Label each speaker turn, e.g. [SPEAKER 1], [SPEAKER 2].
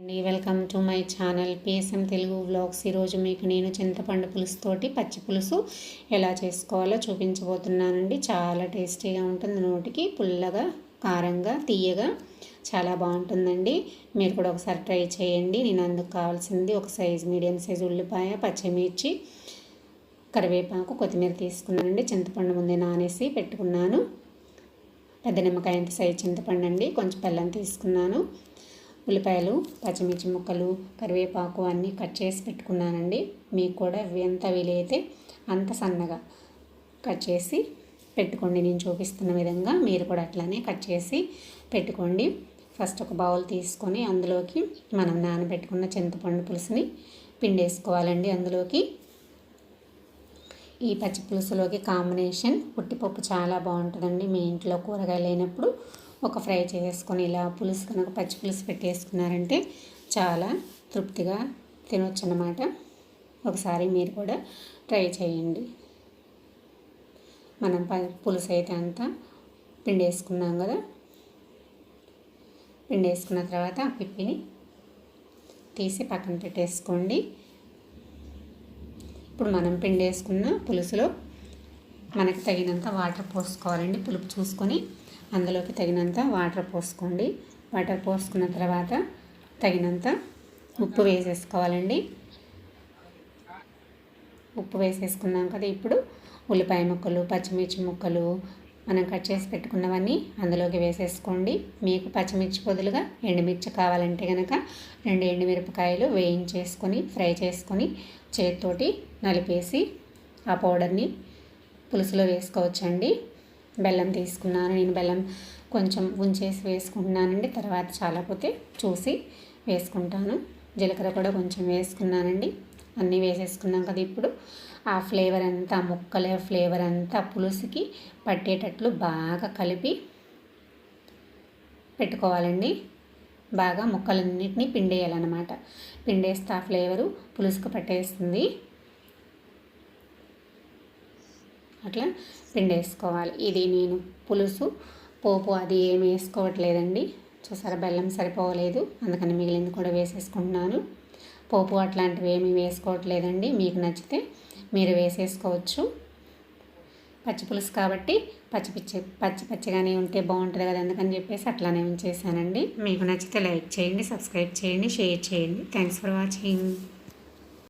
[SPEAKER 1] అండి. Welcome to my channel PSM Telugu vlogs. ఈరోజు మీకు నేను చింతపండు పులుసుతోటి పచ్చి పులుసు ఎలా చేసుకోవాలో చూపించబోతున్నానండి. చాలా టేస్టీగా ఉంటుంది. నోటికి పుల్లగా కారంగా తీయగా చాలా బాగుంటుందండి. మీరు కూడా ఒకసారి ట్రై చేయండి. నేను అందుకు కావాల్సింది ఒక సైజు మీడియం సైజు ఉల్లిపాయ పచ్చిమిర్చి కరివేపాకు కొత్తిమీర తీసుకున్నానండి. చింతపండు ముందే నానేసి పెట్టుకున్నాను. పెద్ద నిమ్మకాయ ఎంత సైజు చింతపండు అండి కొంచెం బెల్లం తీసుకున్నాను. ఉల్లిపాయలు పచ్చిమిర్చి ముక్కలు కరివేపాకు అన్నీ కట్ చేసి పెట్టుకున్నానండి. మీకు కూడా ఎంత వీలైతే అంత సన్నగా కట్ చేసి పెట్టుకోండి. నేను చూపిస్తున్న విధంగా మీరు కూడా అట్లానే కట్ చేసి పెట్టుకోండి. ఫస్ట్ ఒక బౌల్ తీసుకొని అందులోకి మనం నానబెట్టుకున్న చింతపండు పులుసుని పిండేసుకోవాలండి అందులోకి. ఈ పచ్చి పులుసులోకి కాంబినేషన్ పుట్టిపప్పు చాలా బాగుంటుందండి. మీ ఇంట్లో కూరగాయలు లేనప్పుడు ఒక ఫ్రై చేసుకొని ఇలా పులుసు కనుక పచ్చి పులుసు పెట్టేసుకున్నారంటే చాలా తృప్తిగా తినొచ్చు అన్నమాట ఒకసారి మీరు కూడా ట్రై చేయండి. మనం పులుసు అయితే అంతా పిండేసుకున్నాం కదా. పిండేసుకున్న తర్వాత ఆ పిప్పిని తీసి పక్కన పెట్టేసుకోండి. ఇప్పుడు మనం పిండేసుకున్న పులుసులో మనకి తగినంత వాటర్ పోసుకోవాలండి. పులుపు చూసుకొని అందులోకి తగినంత వాటర్ పోసుకోండి. వాటర్ పోసుకున్న తర్వాత తగినంత ఉప్పు వేసేసుకోవాలండి. ఉప్పు వేసేసుకున్నాం కదా ఇప్పుడు ఉల్లిపాయ ముక్కలు పచ్చిమిర్చి ముక్కలు మనం కట్ చేసి పెట్టుకున్నవన్నీ అందులోకి వేసేసుకోండి. మీకు పచ్చిమిర్చి బదులుగా ఎండుమిర్చి కావాలంటే కనుక రెండు ఎండుమిరపకాయలు వేయించేసుకొని ఫ్రై చేసుకొని చేతితోటి నలిపేసి ఆ పౌడర్ని పులుసులో వేసుకోవచ్చండి. బెల్లం తీసుకున్నాను. నేను బెల్లం కొంచెం ఉంచేసి వేసుకుంటున్నానండి. తర్వాత చాలాపోతే చూసి వేసుకుంటాను. జీలకర్ర కూడా కొంచెం వేసుకున్నానండి. అన్నీ వేసేసుకున్నాం కదా ఇప్పుడు. ఆ ఫ్లేవర్ అంతా ముక్కల ఫ్లేవర్ అంతా పులుసుకి పట్టేటట్లు బాగా కలిపి పెట్టుకోవాలండి. బాగా ముక్కలన్నింటినీ పిండేయాలన్నమాట. పిండేస్తే ఆ ఫ్లేవరు పులుసుకు పట్టేస్తుంది. అట్లా పిండేసుకోవాలి. ఇది నేను పులుసు పోపు అది ఏమి వేసుకోవట్లేదండి. చూసారా బెల్లం సరిపోవలేదు. అందుకని మిగిలింది కూడా వేసేసుకుంటున్నాను. పోపు అట్లాంటివి ఏమీ వేసుకోవట్లేదండి. మీకు నచ్చితే మీరు వేసేసుకోవచ్చు. పచ్చి పులుసు కాబట్టి పచ్చి పిచ్చి పచ్చి పచ్చిగానే ఉంటే బాగుంటుంది కదా అందుకని చెప్పేసి అట్లానే ఉంచేసానండి మీకు నచ్చితే లైక్ చేయండి సబ్స్క్రైబ్ చేయండి షేర్ చేయండి. Thanks for watching.